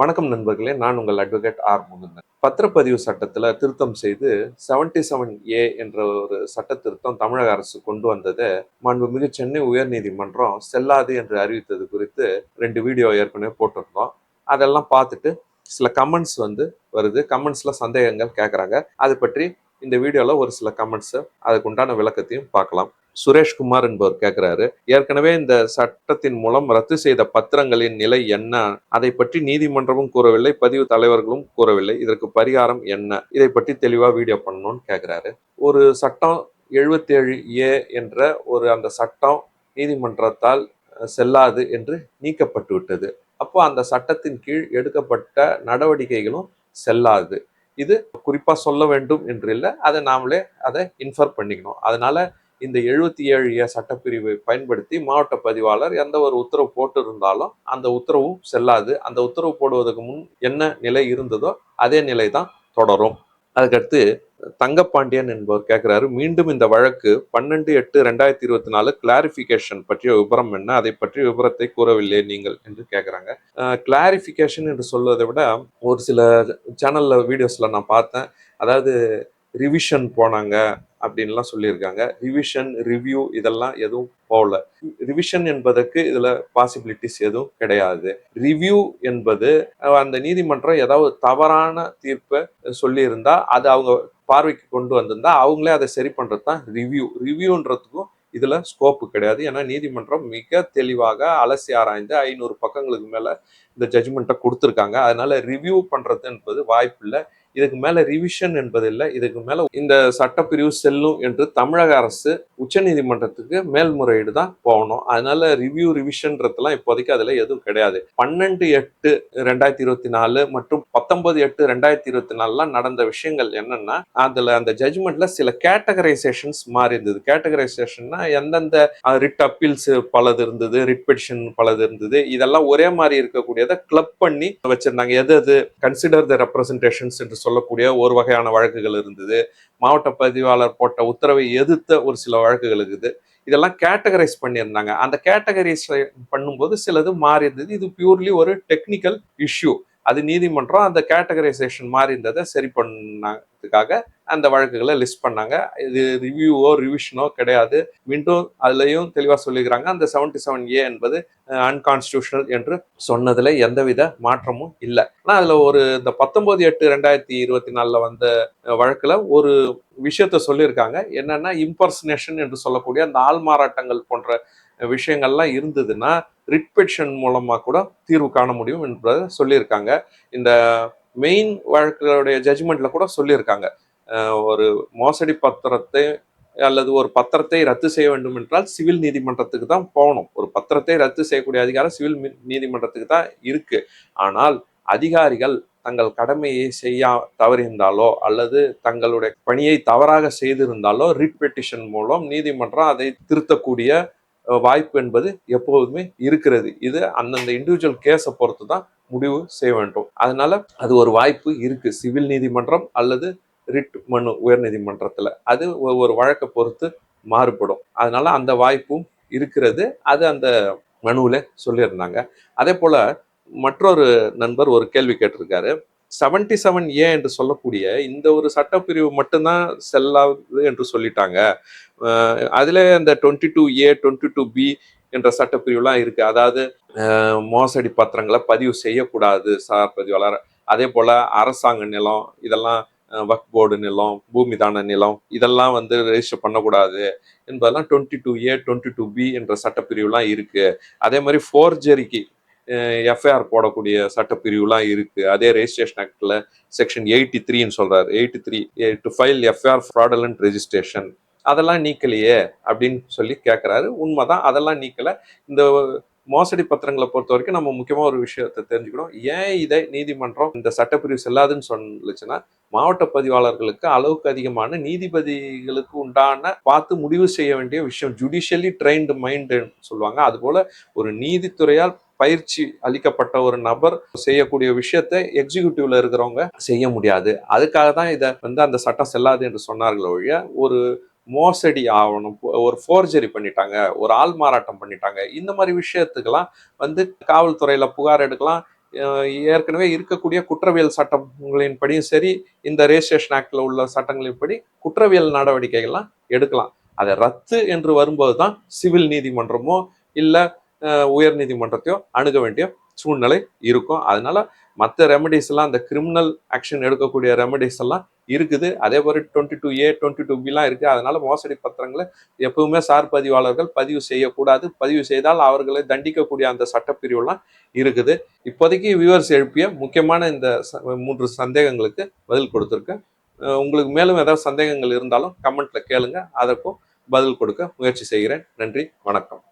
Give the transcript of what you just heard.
வணக்கம் நண்பர்களே நான் உங்கள் அட்வொகேட் ஆர் முகுந்தன். பத்திரப்பதிவு சட்டத்தில் திருத்தம் செய்து 77 செவன் ஏ என்ற ஒரு சட்ட திருத்தம் தமிழக அரசு கொண்டு வந்ததை மாண்புமிகு சென்னை உயர்நீதிமன்றம் செல்லாது என்று அறிவித்தது குறித்து ரெண்டு வீடியோ ஏற்கனவே போட்டிருந்தோம். அதெல்லாம் பார்த்துட்டு சில கமெண்ட்ஸ் வந்து வருது. கமெண்ட்ஸில் சந்தேகங்கள் கேட்குறாங்க அது பற்றி இந்த வீடியோவில் ஒரு சில கமெண்ட்ஸை அதுக்குண்டான விளக்கத்தையும் பார்க்கலாம். சுரேஷ்குமார் என்பவர் கேட்கிறாரு ஏற்கனவே இந்த சட்டத்தின் மூலம் ரத்து செய்த பத்திரங்களின் நிலை என்ன? அதை பற்றி நீதிமன்றமும் கூறவில்லை பதிவு தலைவர்களும் கூறவில்லை. இதற்கு பரிகாரம் என்ன? இதை பற்றி தெளிவா வீடியோ பண்ணணும்னு கேட்கிறாரு ஒரு சட்டம் 77 ஏ என்ற ஒரு அந்த சட்டம் நீதிமன்றத்தால் செல்லாது என்று நீக்கப்பட்டு விட்டது. அப்போ அந்த சட்டத்தின் கீழ் எடுக்கப்பட்ட நடவடிக்கைகளும் செல்லாது. இது குறிப்பாக சொல்ல வேண்டும் என்று இல்லை அதை நாமளே அதை இன்ஃபர் பண்ணிக்கணும். அதனால இந்த எழுபத்தி ஏழு ஏ சட்டப்பிரிவை பயன்படுத்தி மாவட்ட பதிவாளர் எந்த ஒரு உத்தரவு போட்டிருந்தாலும் அந்த உத்தரவும் செல்லாது. அந்த உத்தரவு போடுவதற்கு முன் என்ன நிலை இருந்ததோ அதே நிலை தான் தொடரும். அதுக்கடுத்து தங்கப்பாண்டியன் என்பவர் கேட்கிறாரு மீண்டும் இந்த வழக்கு பன்னெண்டு எட்டு ரெண்டாயிரத்தி இருபத்தி நாலு கிளாரிஃபிகேஷன் பற்றிய விபரம் என்ன? அதை பற்றிய விபரத்தை கூறவில்லை நீங்கள் என்று கேட்குறாங்க. கிளாரிஃபிகேஷன் என்று சொல்வதை விட ஒரு சில சேனல்ல வீடியோஸ்ல நான் பார்த்தேன். அதாவது ரிவிஷன் போனாங்க. அப்படின்லாம் சொல்லியிருக்காங்க. ரிவிஷன் ரிவ்யூ இதெல்லாம் எதுவும் போகல. ரிவிஷன் என்பதற்கு இதில் பாசிபிலிட்டிஸ் எதுவும் கிடையாது. ரிவ்யூ என்பது அந்த நீதிமன்றம் ஏதாவது தவறான தீர்ப்பை சொல்லியிருந்தா அது அவங்க பார்வைக்கு கொண்டு வந்திருந்தா அவங்களே அதை சரி பண்ணுறது தான் ரிவ்யூ ரிவ்யூன்றதுக்கும் இதில் ஸ்கோப்பு கிடையாது. ஏன்னா நீதிமன்றம் மிக தெளிவாக அலசி ஆராய்ந்து ஐநூறு பக்கங்களுக்கு மேலே இந்த ஜட்ஜ்மெண்ட்டை கொடுத்துருக்காங்க. அதனால ரிவ்யூ பண்ணுறது என்பது வாய்ப்பு இல்லை இதுக்கு மேல ரிவிஷன் என்பதில்லை. இதுக்கு மேல இந்த சட்டப்பிரிவு செல்லும் என்று தமிழக அரசு உச்சநீதிமன்றத்துக்கு மேல்முறையீடு தான் போகணும். அதனால ரிவ்யூ ரிவிஷன்றதுலாம் இப்போதைக்கு அதுல எதுவும் கிடையாது. பன்னெண்டு எட்டு ரெண்டாயிரத்தி இருபத்தி நாலு மற்றும் பத்தொன்பது எட்டு ரெண்டாயிரத்தி இருபத்தி நாலுலாம் நடந்த விஷயங்கள் என்னன்னா அதுல அந்த ஜட்ஜ்மெண்ட்ல சில கேட்டகரைசேஷன்ஸ் மாறி இருந்தது. கேட்டகரைசேஷன்னா எந்தெந்த ரிட் அப்பீல்ஸ் பலது இருந்தது ரிட் பெட்டிஷன் பலது இருந்தது இதெல்லாம் ஒரே மாதிரி இருக்கக்கூடியதை கிளப் பண்ணி வச்சிருந்தாங்க. எது எது? கன்சிடர் த ரெப்ரசன்டேஷன்ஸ் என்று சொல்லக்கூடிய ஒரு வகையான வழக்குகள் இருந்தது. மாவட்ட பதிவாளர் போட்ட உத்தரவை எதிர்த்த ஒரு சில வழக்குகள் இருக்குது. இதெல்லாம் கேட்டகரைஸ் பண்ணியிருந்தாங்க. அந்த கேட்டகரைஸ் பண்ணும்போது சிலது மாறி இருந்தது இது பியூர்லி ஒரு டெக்னிக்கல் இஷ்யூ அது நீதிமன்றம் அந்த கேட்டகரைசேஷன் மாதிரி இருந்ததை சரி பண்ணதுக்காக அந்த வழக்குகளை லிஸ்ட் பண்ணாங்க. இது ரிவ்யூவோ ரிவிஷனோ கிடையாது. மீண்டும் அதுலேயும் தெளிவாக சொல்லிக்கிறாங்க அந்த 77 செவன் ஏ என்பது அன்கான்ஸ்டியூஷனல் என்று சொன்னதில் எந்தவித மாற்றமும் இல்லை. ஆனால் அதில் ஒரு இந்த பத்தொம்போது எட்டு ரெண்டாயிரத்தி இருபத்தி நாலில் வந்த வழக்கில் ஒரு விஷயத்த சொல்லியிருக்காங்க. என்னன்னா இம்பர்சனேஷன் என்று சொல்லக்கூடிய அந்த ஆள்மாறாட்டங்கள் போன்ற விஷயங்கள்லாம் இருந்ததுன்னா ரிட் பெட்டிஷன் கூட தீர்வு காண முடியும் என்பதை சொல்லியிருக்காங்க. இந்த மெயின் வழக்குகளுடைய ஜட்ஜ்மெண்ட்ல கூட சொல்லியிருக்காங்க. ஒரு மோசடி பத்திரத்தை அல்லது ஒரு பத்திரத்தை ரத்து செய்ய வேண்டும் என்றால் சிவில் நீதிமன்றத்துக்கு தான் போகணும். ஒரு பத்திரத்தை ரத்து செய்யக்கூடிய அதிகாரம் சிவில் நீதிமன்றத்துக்கு தான் இருக்கு. ஆனால் அதிகாரிகள் தங்கள் கடமையை செய்ய தவறியிருந்தாலோ அல்லது தங்களுடைய பணியை தவறாக செய்திருந்தாலோ ரிட் பெட்டிஷன் மூலம் நீதிமன்றம் அதை திருத்தக்கூடிய வாய்ப்பு என்பது எப்போதுமே இருக்கிறது. இது அந்தந்த இண்டிவிஜுவல் கேஸை பொறுத்து தான் முடிவு செய்ய வேண்டும். அதனால அது ஒரு வாய்ப்பு இருக்கு. சிவில் நீதிமன்றம் அல்லது ரிட் மனு உயர்நீதிமன்றத்துல அது ஒரு வழக்கை பொறுத்து மாறுபடும். அதனால அந்த வாய்ப்பும் இருக்கிறது. அது அந்த மனுவில் சொல்லியிருந்தாங்க. அதே போல மற்றொரு நண்பர் ஒரு கேள்வி கேட்டிருக்காரு. 77 செவன் ஏ என்று சொல்லக்கூடிய இந்த ஒரு சட்டப்பிரிவு மட்டும்தான் செல்லாது என்று சொல்லிட்டாங்க. அதில் அந்த twenty two A twenty two B என்ற சட்டப்பிரிவுலாம் இருக்குது அதாவது மோசடி பத்திரங்களை பதிவு செய்யக்கூடாது சார் பதிவாளர் அதே போல் அரசாங்க நிலம் இதெல்லாம் வக் போர்டு நிலம் பூமி தான நிலம் இதெல்லாம் வந்து ரெஜிஸ்டர் பண்ணக்கூடாது என்பதெல்லாம் twenty two A twenty two B என்ற சட்டப்பிரிவுலாம் இருக்குது அதே மாதிரி ஃபோர்ஜரிக்கு எஃப்ஐஆர் போடக்கூடிய சட்டப்பிரிவுலாம் இருக்கு. அதே ரெஜிஸ்ட்ரேஷன் ஆக்டில் செக்ஷன் எயிட்டி த்ரீன்னு சொல்றாரு eighty three to file FIR fraudulent registration அதெல்லாம் நீக்கலையே அப்படின்னு சொல்லி கேட்குறாரு உண்மைதான். அதெல்லாம் நீக்கலை. இந்த மோசடி பத்திரங்களை பொறுத்த வரைக்கும் நம்ம முக்கியமாக ஒரு விஷயத்தை தெரிஞ்சுக்கணும். ஏன் இதை நீதிமன்றம் இந்த சட்டப்பிரிவு செல்லாதுன்னு சொல்லுச்சுன்னா மாவட்ட பதிவாளர்களுக்கு அளவுக்கு அதிகமான நீதிபதிகளுக்கு உண்டான பார்த்து முடிவு செய்ய வேண்டிய விஷயம் ஜுடிஷியலி ட்ரைன்டு மைண்டுன்னு சொல்லுவாங்க. அதுபோல் ஒரு நீதித்துறையால் பயிற்சி அளிக்கப்பட்ட ஒரு நபர் செய்யக்கூடிய விஷயத்தை எக்ஸிக்யூட்டிவ்ல இருக்கிறவங்க செய்ய முடியாது. அதுக்காக தான் இதை வந்து அந்த சட்டம் செல்லாது என்று சொன்னார்கள் ஒழிய ஒரு மோசடி ஆகணும் ஒரு ஃபோர்ஜரி பண்ணிட்டாங்க ஒரு ஆள் மாறாட்டம் பண்ணிட்டாங்க இந்த மாதிரி விஷயத்துக்கெல்லாம் வந்து காவல்துறையில புகார் எடுக்கலாம். ஏற்கனவே இருக்கக்கூடிய குற்றவியல் சட்டங்களின்படியும் சரி இந்த ரெஜிஸ்ட்ரேஷன் ஆக்டில் உள்ள சட்டங்களின்படி குற்றவியல் நடவடிக்கைகள்லாம் எடுக்கலாம். அதை ரத்து என்று வரும்போது தான் சிவில் நீதிமன்றமோ இல்லை உயர் நீதிமன்றத்தையோ அணுக வேண்டிய சூழ்நிலை இருக்கும். அதனால மற்ற ரெமடிஸ் எல்லாம் அந்த கிரிமினல் ஆக்ஷன் எடுக்கக்கூடிய ரெமடிஸ் எல்லாம் இருக்குது. அதே மாதிரி twenty two A twenty two பிலாம் இருக்கு. அதனால மோசடி பத்திரங்களை எப்பவுமே சார் பதிவாளர்கள் பதிவு செய்யக்கூடாது. பதிவு செய்தால் அவர்களை தண்டிக்கக்கூடிய அந்த சட்டப்பிரிவுலாம் இருக்குது. இப்போதைக்கு வியூவர்ஸ் எழுப்பிய முக்கியமான இந்த ச- மூன்று சந்தேகங்களுக்கு பதில் கொடுத்துருக்கேன். உங்களுக்கு மேலும் ஏதாவது சந்தேகங்கள் இருந்தாலும் கமெண்ட்ல கேளுங்க. அதற்கும் பதில் கொடுக்க முயற்சி செய்கிறேன். நன்றி. வணக்கம்.